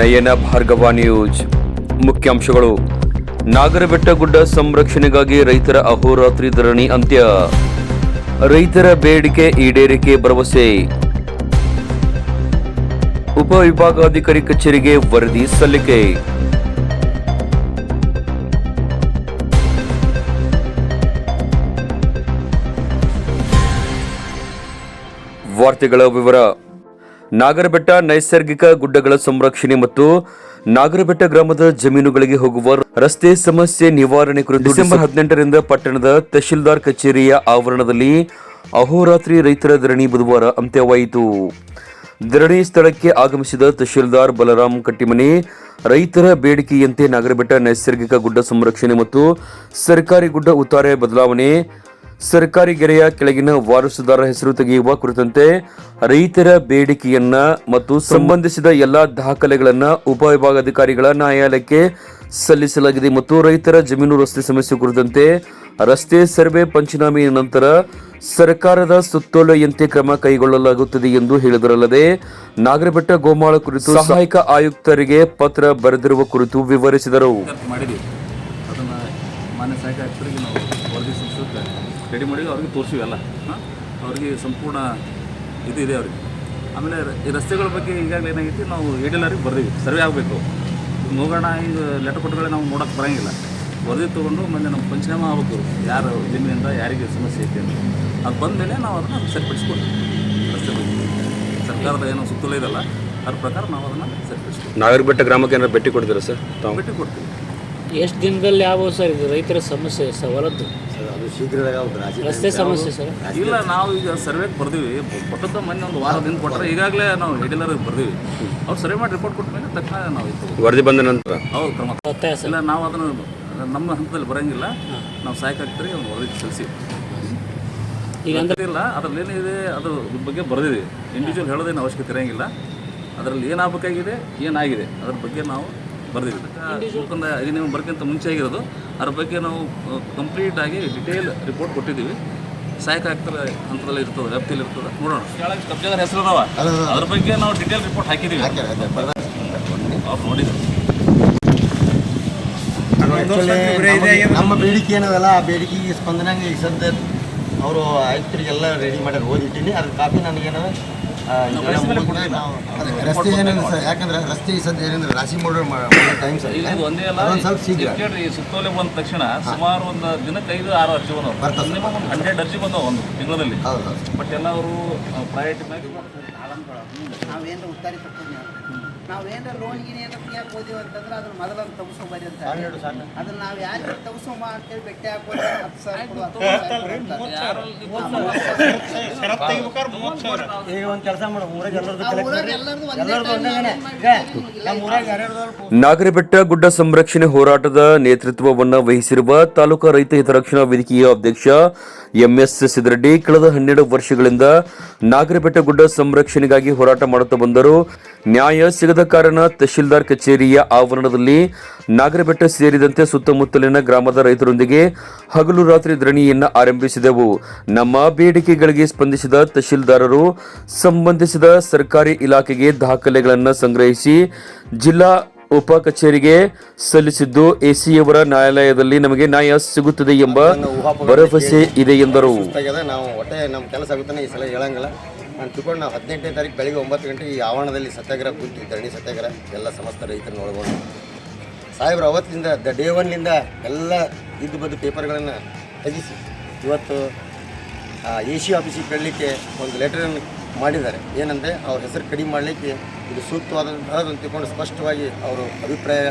ನಯನ Bhargava news. ಮುಖ್ಯಾಂಶಗಳು. ನಾಗರಬೆಟ್ಟ ಗುಡ್ಡ ಸಂರಕ್ಷಣೆಗಾಗಿ ರೈತರ ಅಹೋರಾತ್ರಿ ಧರಣಿ ಅಂತ್ಯ. ರೈತರ ಬೇಡಿಕೆ ಈಡೇರಿಕೆ ಭರವಸೆ. ಉಪವಿಭಾಗಾಧಿಕಾರಿ ಕಚೇರಿಗೆ ವರದಿ ಸಲ್ಲಿಕೆ. ವಾರ್ತೆಗಳ ವಿವರ. ನಾಗರಬೆಟ್ಟ ನೈಸರ್ಗಿಕ ಗುಡ್ಡಗಳ ಸಂರಕ್ಷಣೆ ಮತ್ತು ನಾಗರಬೆಟ್ಟ ಗ್ರಾಮದ ಜಮೀನುಗಳಿಗೆ ಹೋಗುವ ರಸ್ತೆ ಸಮಸ್ಯೆ ನಿವಾರಣೆ ಕುರಿತು ಡಿಸೆಂಬರ್ ಹದಿನೆಂಟರಿಂದ ಪಟ್ಟಣದ ತಹಶೀಲ್ದಾರ್ ಕಚೇರಿಯ ಆವರಣದಲ್ಲಿ ಅಹೋರಾತ್ರಿ ರೈತರ ಧರಣಿ ಬುಧವಾರ ಅಂತ್ಯವಾಯಿತು. ಧರಣಿ ಸ್ಥಳಕ್ಕೆ ಆಗಮಿಸಿದ ತಹಶೀಲ್ದಾರ್ ಬಲರಾಮ್ ಕಟ್ಟಿಮನಿ ರೈತರ ಬೇಡಿಕೆಯಂತೆ ನಾಗರಬೆಟ್ಟ ನೈಸರ್ಗಿಕ ಗುಡ್ಡ ಸಂರಕ್ಷಣೆ ಮತ್ತು ಸರ್ಕಾರಿ ಗುಡ್ಡ ಉತ್ತಾರೆ ಬದಲಾವಣೆ ಸರ್ಕಾರಿ ಗೆರೆಯ ಕೆಳಗಿನ ವಾರಸುದಾರ ಹೆಸರು ತೆಗೆಯುವ ಕುರಿತಂತೆ ರೈತರ ಬೇಡಿಕೆಯನ್ನ ಮತ್ತು ಸಂಬಂಧಿಸಿದ ಎಲ್ಲಾ ದಾಖಲೆಗಳನ್ನ ಉಪವಿಭಾಗಾಧಿಕಾರಿಗಳ ನ್ಯಾಯಾಲಯಕ್ಕೆ ಸಲ್ಲಿಸಲಾಗಿದೆ ಮತ್ತು ರೈತರ ಜಮೀನು ರಸ್ತೆ ಸಮಸ್ಯೆ ಕುರಿತಂತೆ ರಸ್ತೆ ಸರ್ವೆ ಪಂಚನಾಮೆಯ ನಂತರ ಸರ್ಕಾರದ ಸುತ್ತೋಲೆಯಂತೆ ಕ್ರಮ ಕೈಗೊಳ್ಳಲಾಗುತ್ತದೆ ಎಂದು ಹೇಳಿದರಲ್ಲದೆ, ನಾಗರಬೆಟ್ಟ ಗೋಮಾಳ ಕುರಿತು ಸಹಾಯಕ ಆಯುಕ್ತರಿಗೆ ಪತ್ರ ಬರೆದಿರುವ ಕುರಿತು ವಿವರಿಸಿದರು ಖರ್ಚು ಮಾಡಿದ್ದೀವಿ ಅದನ್ನು ಮಾನ್ಯ ಸಹಾಯಕ ಆಯುಕ್ತರಿಗೆ ನಾವು ವರದಿ ಸಲ್ಲಿಸುತ್ತೆ ರೆಡಿ ಮಾಡಿ ಅವ್ರಿಗೆ ತೋರಿಸಿವಿ ಎಲ್ಲ. ಹಾಂ? ಅವ್ರಿಗೆ ಸಂಪೂರ್ಣ ಇದು ಇದೆ ಅವ್ರಿಗೆ. ಆಮೇಲೆ ಈ ರಸ್ತೆಗಳ ಬಗ್ಗೆ ಈಗಾಗಲೇ ಏನಾಗೈತಿ ನಾವು ಏಡಿಲ್ಲರಿಗೆ ಬರ್ದೀವಿ. ಸರ್ವೆ ಆಗಬೇಕು. ಹೋಗೋಣ ಈಗ ಲೆಟರ್ ಕೊಟ್ಟಗಳೇ ನಾವು ನೋಡೋಕೆ ಬರೋಂಗಿಲ್ಲ. ವರದಿ ತೊಗೊಂಡು ಮುಂದೆ ನಮ್ಮ ಪಂಚನಾಮ ಆಗಬೇಕು. ಯಾರು ಜಮೀನಿಂದ ಯಾರಿಗೆ ಸಮಸ್ಯೆ ಐತೆ ಅಂತ. ಅದು ಬಂದಮೇಲೆ ನಾವು ಅದನ್ನು ಸರಿಪಡಿಸ್ಕೊಡ್ತೀವಿ ರಸ್ತೆ ಬಗ್ಗೆ. ಸರ್ಕಾರದ ಏನೋ ಸುತ್ತಲೇ ಇದಲ್ಲ ಅದ್ರ ಪ್ರಕಾರ ನಾವು ಅದನ್ನು ಸರಿಪಡಿಸ್ಕೊಡ್ತೀವಿ ನಾಗರಬೆಟ್ಟ ಗ್ರಾಮಕ್ಕೆ ಏನಾದ್ರು ಭೇಟಿ ಕೊಡ್ತೀರಾ ಸರ್? ತಾವು? ಭೇಟಿ ಕೊಡ್ತೀವಿ. ಎಷ್ಟು ದಿನದಲ್ಲಿ ಯಾವ ಸರ್ ಇದು ರೈತರ ಸಮಸ್ಯೆ ಸವಲತ್ತು ಅದು ಶೀಘ್ರದಾಗ ರಸ್ತೆ ಸಮಸ್ಯೆ ಸರ್. ಇಲ್ಲ ನಾವು ಈಗ ಸರ್ವೆಗೆ ಬರ್ದೀವಿ. ಕೊಟ್ಟಂತ ಮೊನ್ನೆ ಒಂದು ವಾರದಿಂದ ಕೊಟ್ಟರೆ ಈಗಾಗಲೇ ನಾವು ಹೆಡಿಲರಿಗೆ ಬರ್ದೀವಿ. ಅವ್ರು ಸರ್ವೆ ಮಾಡಿ ರಿಪೋರ್ಟ್ ಕೊಟ್ಟ ಮೇಲೆ ತಕ್ಷಣ ನಾವು ಇದು ವರದಿ ಬಂದ ನಂತರ? ಹೌದು ಕ್ರಮ. ಇಲ್ಲ ನಾವು ಅದನ್ನು ನಮ್ಮ ಹಂತದಲ್ಲಿ ಬರೋಂಗಿಲ್ಲ. ನಾವು ಸಹಾಯಕ ಆಗ್ತೀರಿ ಒಂದು ವರದಿ ಸಲ್ಲಿಸಿ. ಈಗ ಅಂದ್ರೆ ಇಲ್ಲ ಅದ್ರಲ್ಲಿ ಏನಿದೆ ಅದು ಇದ್ರ ಬಗ್ಗೆ ಬರೆದಿದೆ ಇಂಡಿವಿಜುವಲ್ ಹೇಳೋದೇನು ಅವಶ್ಯಕತೆ ಇರೋಂಗಿಲ್ಲ. ಅದರಲ್ಲಿ ಏನಾಗಬೇಕಾಗಿದೆ ಏನಾಗಿದೆ ಅದ್ರ ಬಗ್ಗೆ ನಾವು ಬರೆದಿದ್ದೀವಿ. ಯಾಕಂದ್ರೆ ಅಧಿನಿಯಮ ಬರೋಕ್ಕಿಂತ ಬರ್ಕಿಂತ ಮುಂಚೆ ಆಗಿರೋದು. ಅದ್ರ ಬಗ್ಗೆ ನಾವು ಕಂಪ್ಲೀಟ್ ಆಗಿ ಡಿಟೇಲ್ ರಿಪೋರ್ಟ್ ಕೊಟ್ಟಿದ್ದೀವಿ. ಸಹಾಯಕ ಆಗ್ತಾರೆ ಹಂತದಲ್ಲಿ ಇರ್ತದೆ ವ್ಯಾಪ್ತಿಯಲ್ಲಿ ಇರ್ತದೆ. ನೋಡೋಣ. ಕೆಳಗೆ ಕಬ್ಜಾದಾರ ಹೆಸರು ಅದಾವ ಅದ್ರ ಬಗ್ಗೆ ನಾವು ಡಿಟೇಲ್ ರಿಪೋರ್ಟ್ ಹಾಕಿದ್ದೀವಿ. ಅವ್ರು ನೋಡಿದ್ರು ನಮ್ಮ- ನಮ್ಮ ಬೇಡಿಕೆ ಏನದಲ್ಲ ಆ ಬೇಡಿಕೆಗೆ ಸ್ಪಂದನಾಗಿ ಈಗ ಸದ್ಯ ಅವರು ಆಯುಕ್ತರಿಗೆಲ್ಲ ರೆಡಿ ಮಾಡ್ಯಾರ ಓದಿಟ್ಟಿನಿ. ಅದ್ರ ಕಾಪಿ ನನಗೇನದ ರಸ್ತೆ ಏನಿಲ್ಲ ಸರ್? ಯಾಕಂದ್ರೆ ರಸ್ತೆ ಈ ಸದ್ಯ ಏನಂದ್ರೆ ರಾಶಿ ಮಾಡೋ ಟೈಮ್ ಸರ್. ಒಂದೇ ಅಲ್ಲ ಸ್ವಲ್ಪ ಶೀಘ್ರ. ಸುತ್ತೋಲೆ ಬಂದ ತಕ್ಷಣ ಸುಮಾರು ಒಂದು ದಿನಕ್ಕೆ ಐದು ಆರು ಅರ್ಜಿ ಬಂದವು. ಬರ್ತದೆ. ಮಿನಿಮಮ್ ಒಂದು ಹಂಡ್ರೆಡ್ ಅರ್ಜಿ ಬಂದವು ಒಂದು ತಿಂಗಳಲ್ಲಿ. ಬಟ್ ಎಲ್ಲ ಅವರು ಪ್ರಯಾರಿಟಿ ಮ್ಯಾಗ ಉತ್ತಾರಿ ತಕ್ಕೊಂಡ್ವಿ ನಾವೇನ್ರ ಲೋನ್ ಗೀನ್ ಏನಾರ ತೆಗಿಯಕ್ಕೆ ಹೋದಿವಿ ಅಂತಂದ್ರೆ ಅದನ್ನ ಮೊದಲನ್ನು ತಗಸ್ಕೊಂಬರಿ ಅಂತ. ಅದನ್ನ ನಾವು ಯಾರಿಗೆ ತಗಸ್ಕೊಂಬ ಅಂತೇಳಿ ಬೆಟ್ಟಿ ಹಾಕೋದು ಹತ್ತು ಸಾವಿರ. ಈಗ ಒಂದು ಕೆಲಸ ಮಾಡು ಊರಾಗ ಎಲ್ಲರದ್ದು ನಾಗರಬೆಟ್ಟ ಗುಡ್ಡ ಸಂರಕ್ಷಣೆ ಹೋರಾಟದ ನೇತೃತ್ವವನ್ನು ವಹಿಸಿರುವ ತಾಲೂಕಾ ರೈತ ಹಿತರಕ್ಷಣಾ ವೇದಿಕೆಯ ಅಧ್ಯಕ್ಷ ಎಂಎಸ್ ಸಿದ್ದರೆಡ್ಡಿ ಕಳೆದ ಹನ್ನೆರಡು ವರ್ಷಗಳಿಂದ ನಾಗರಬೆಟ್ಟ ಗುಡ್ಡ ಸಂರಕ್ಷಣೆಗಾಗಿ ಹೋರಾಟ ಮಾಡುತ್ತಾ ಬಂದರು ನ್ಯಾಯ ಸಿಗದ ಕಾರಣ ತಹಶೀಲ್ದಾರ್ ಕಚೇರಿಯ ಆವರಣದಲ್ಲಿ ನಾಗರಬೆಟ್ಟ ಸೇರಿದಂತೆ ಸುತ್ತಮುತ್ತಲಿನ ಗ್ರಾಮದ ರೈತರೊಂದಿಗೆ ಹಗಲು ರಾತ್ರಿ ಧರಣಿಯನ್ನು ಆರಂಭಿಸಿದೆವು. ನಮ್ಮ ಬೇಡಿಕೆಗಳಿಗೆ ಸ್ಪಂದಿಸಿದ ತಹಶೀಲ್ದಾರರು ಸಂಬಂಧಿಸಿದ ಸರ್ಕಾರಿ ಇಲಾಖೆಗೆ ದಾಖಲೆಗಳನ್ನು ಸಂಗ್ರಹಿಸಿ ಜಿಲ್ಲಾ ಉಪ ಕಚೇರಿಗೆ ಸಲ್ಲಿಸಿದ್ದು, ಎಸಿಯವರ ನ್ಯಾಯಾಲಯದಲ್ಲಿ ನಮಗೆ ನ್ಯಾಯ ಸಿಗುತ್ತದೆ ಎಂಬ ಭರವಸೆ ಇದೆ ಎಂದರು. ನಾವು ನಮ್ಮ ಕೆಲಸ ಈ ಸಲ ಹೇಳಂಗಿಲ್ಲ. ನಾನು ತಿಳ್ಕೊಂಡು ನಾವು ಹದಿನೆಂಟನೇ ತಾರೀಕು ಬೆಳಿಗ್ಗೆ ಒಂಬತ್ತು ಗಂಟೆಗೆ ಈ ಆವರಣದಲ್ಲಿ ಸತ್ಯಾಗ್ರಹ ಕೂತೀವಿ ಧರಣಿ ಸತ್ಯಾಗ್ರಹ, ಎಲ್ಲ ಸಮಸ್ತ ರೈತರನ್ನ ಒಳಗೊಂಡು ಸಾಹೇಬ್ರು, ಅವತ್ತಿಂದ, ದ ಡೇ ಒನ್ನಿಂದ ಎಲ್ಲ ಇದ್ದು ಬದ್ದು ಪೇಪರ್ಗಳನ್ನು ತೆಗಿಸಿ. ಇವತ್ತು ಎ ಸಿ ಆಫೀಸಿಗೆ ಕೇಳಲಿಕ್ಕೆ ಒಂದು ಲೆಟರನ್ನು ಮಾಡಿದ್ದಾರೆ. ಏನಂದರೆ, ಅವ್ರ ಹೆಸರು ಕಡಿಮೆ ಮಾಡಲಿಕ್ಕೆ ಇದು ಸೂಕ್ತವಾದಂತಹದನ್ನು ತಿಳ್ಕೊಂಡು ಸ್ಪಷ್ಟವಾಗಿ ಅವರು ಅಭಿಪ್ರಾಯ,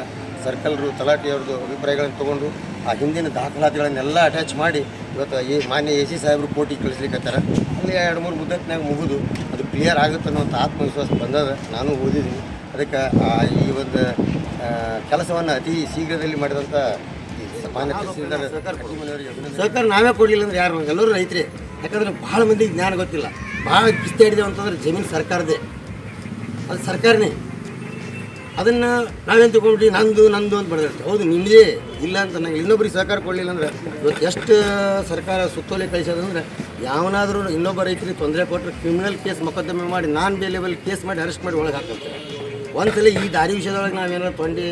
ಸರ್ಕಲ್ರು, ತಲಾಟಿಯವ್ರದ್ದು ಅಭಿಪ್ರಾಯಗಳನ್ನು ತೊಗೊಂಡು ಆ ಹಿಂದಿನ ದಾಖಲಾತಿಗಳನ್ನೆಲ್ಲ ಅಟ್ಯಾಚ್ ಮಾಡಿ ಇವತ್ತು ಈ ಮಾನ್ಯ ಎ ಸಿ ಸಾಹೇಬರು ಕೋರ್ಟಿಗೆ ಕಳಿಸ್ಲಿಕ್ಕತ್ತಾರ. ಅಲ್ಲಿ ಎರಡು ಮೂರು ಮುದ್ದತ್ನಾಗ ಮುಗಿದು ಅದು ಕ್ಲಿಯರ್ ಆಗುತ್ತೆ ಅನ್ನೋಂಥ ಆತ್ಮವಿಶ್ವಾಸ ಬಂದದ. ನಾನು ಓದಿದ್ದೀನಿ. ಅದಕ್ಕೆ ಈ ಒಂದು ಕೆಲಸವನ್ನು ಅತಿ ಶೀಘ್ರದಲ್ಲಿ ಮಾಡಿದಂಥ ಮಾನ್ಯ ತಹಸೀಲ್ದಾರ್ ಸರ್ಕಾರ ನಾವೇ ಕೊಡಲಿಲ್ಲ ಅಂದ್ರೆ ಯಾರು? ಎಲ್ಲರೂ ರೈತರೇ. ಯಾಕಂದ್ರೆ ಭಾಳ ಮಂದಿಗೆ ಜ್ಞಾನ ಗೊತ್ತಿಲ್ಲ. ಭಾಳ ಕಿಸ್ತೆ ಹಿಡಿದೇವು ಅಂತಂದ್ರೆ ಜಮೀನು ಸರ್ಕಾರದೇ ಅದು ಸರ್ಕಾರನೇ. ಅದನ್ನು ನಾವೇನು ತಿಳ್ಕೊಂಡ್ಬಿಟ್ಟು ನಂದು ನಂದು ಅಂತ ಬರೆದಿರ್ತೀವಿ ಹೌದು ನಿಮ್ಮದೇ ಇಲ್ಲ ಅಂತ ನಂಗೆ ಇನ್ನೊಬ್ಬರಿಗೆ ಸಹಕಾರ ಕೊಡಲಿಲ್ಲ ಅಂದ್ರೆ ಇವತ್ತು ಎಷ್ಟು ಸರ್ಕಾರ ಸುತ್ತೋಲೆ ಕಳಿಸೋದಂದ್ರೆ ಯಾವನಾದರೂ ಇನ್ನೊಬ್ಬ ರೈತರಿಗೆ ತೊಂದರೆ ಕೊಟ್ಟರೆ ಕ್ರಿಮಿನಲ್ ಕೇಸ್ ಮೊಕದ್ದಮೆ ಮಾಡಿ ನಾನ್ ಬೇಲೆಬಲ್ ಕೇಸ್ ಮಾಡಿ ಅರೆಸ್ಟ್ ಮಾಡಿ ಒಳಗೆ ಹಾಕಂತಾರೆ ಒಂದ್ಸಲ ಈ ದಾರಿ ವಿಷಯದೊಳಗೆ ನಾವೇನಾದ್ರು ತೊಂಡಿ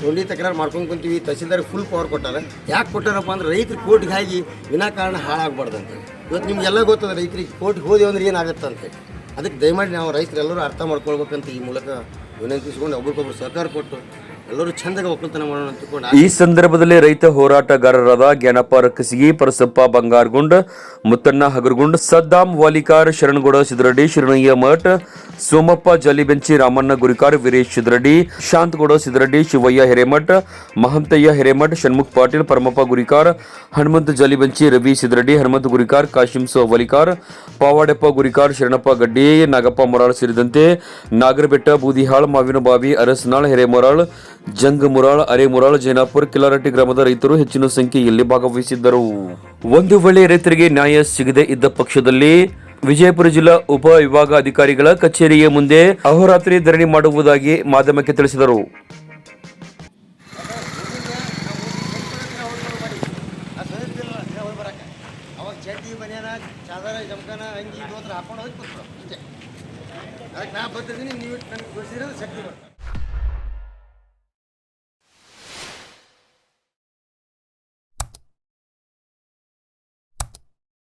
ತೊಂಡಿ ತಕರಾರು ಮಾಡ್ಕೊಂಡು ಕುಂತೀವಿ ತಹಸೀಲ್ದಾರ್ ಫುಲ್ ಪವರ್ ಕೊಟ್ಟಾರೆ. ಯಾಕೆ ಕೊಟ್ಟಾರಪ್ಪ ಅಂದ್ರೆ ರೈತರು ಕೋರ್ಟ್ಗೆ ಹಾಕಿ ವಿನಾಕಾರಣ ಹಾಳಾಗಬಾರ್ದಂತ ಇವತ್ತು ನಿಮ್ಗೆಲ್ಲ ಗೊತ್ತದ ರೈತರಿಗೆ ಕೋರ್ಟ್ಗೆ ಹೋದೆವು ಅಂದ್ರೆ ಏನಾಗುತ್ತಂತೆ ಅದಕ್ಕೆ ದಯಮಾಡಿ ನಾವು ರೈತರೆಲ್ಲರೂ ಅರ್ಥ ಮಾಡ್ಕೊಳ್ಬೇಕಂತ ಈ ಮೂಲಕ ವಿನಂತಿಸ್ಕೊಂಡು ಒಬ್ರಿಗೊಬ್ರು ಸಹಕಾರ ಕೊಟ್ಟು ಈ ಸಂದರ್ಭದಲ್ಲಿ ರೈತ ಹೋರಾಟಗಾರರಾದ ಜ್ಞಾನಪ್ಪ ರಕ್ಕಸಿಗಿ, ಪರಸಪ್ಪ ಬಂಗಾರಗುಂಡ್, ಮುತ್ತಣ್ಣ ಹಗರಗುಂಡ್ ಸದ್ದಾಂ ವಾಲಿಕಾರ್, ಶರಣಗೌಡ ಸಿದ್ರಡ್ಡಿ ಶಿರಣಯ್ಯ ಮಠ್, ಸೋಮಪ್ಪ ಜಲಿಬೆಂಚಿ, ರಾಮಣ್ಣ ಗುರಿಕಾರ್, ವೀರೇಶ್ ಸಿದ್ರಡ್ಡಿ ಶಾಂತಗೌಡ ಸಿದ್ರಡ್ಡಿ ಶಿವಯ್ಯ ಹಿರೇಮಠ್, ಮಹಂತಯ್ಯ ಹಿರೇಮಠ್, ಷಣ್ಮುಖ್ ಪಾಟೀಲ್, ಪರಮಪ್ಪ ಗುರಿಕಾರ್, ಹನುಮಂತ ಜಲಿಬೆಂಚಿ, ರವಿ ಸಿದ್ರಡ್ಡಿ ಹನುಮಂತ ಗುರಿಕಾರ್, ಕಾಶಿಂ ಸೋವಲಿಕಾರ್ ಪಾವಾಡೆಪ್ಪ ಗುರಿಕಾರ್, ಶರಣಪ್ಪ ಗಡ್ಡಿ, ನಾಗಪ್ಪ ಮೊರಾಳ್ ಸೇರಿದಂತೆ ನಾಗರಬೆಟ್ಟ, ಬೂದಿಹಾಳ್ ಮಾವಿನ ಬಾವಿ ಅರಸನಾಳ್, ಹಿರೇಮೊರಾಳ್ ಜಂಗ ಮುರಾಳ್, ಅರೆ ಮುರಾಳ್, ಜೈನಾಪುರ್, ಕಿಲಾರಟ್ಟಿ ಗ್ರಾಮದ ರೈತರು ಹೆಚ್ಚಿನ ಸಂಖ್ಯೆಯಲ್ಲಿ ಭಾಗವಹಿಸಿದ್ದರು. ಒಂದು ವೇಳೆ ರೈತರಿಗೆ ನ್ಯಾಯ ಸಿಗದೆ ಇದ್ದ ಪಕ್ಷದಲ್ಲಿ ವಿಜಯಪುರ ಜಿಲ್ಲಾ ಉಪ ವಿಭಾಗ ಅಧಿಕಾರಿಗಳ ಕಚೇರಿಯ ಮುಂದೆ ಅಹೋರಾತ್ರಿ ಧರಣಿ ಮಾಡುವುದಾಗಿ ಮಾಧ್ಯಮಕ್ಕೆ ತಿಳಿಸಿದರು.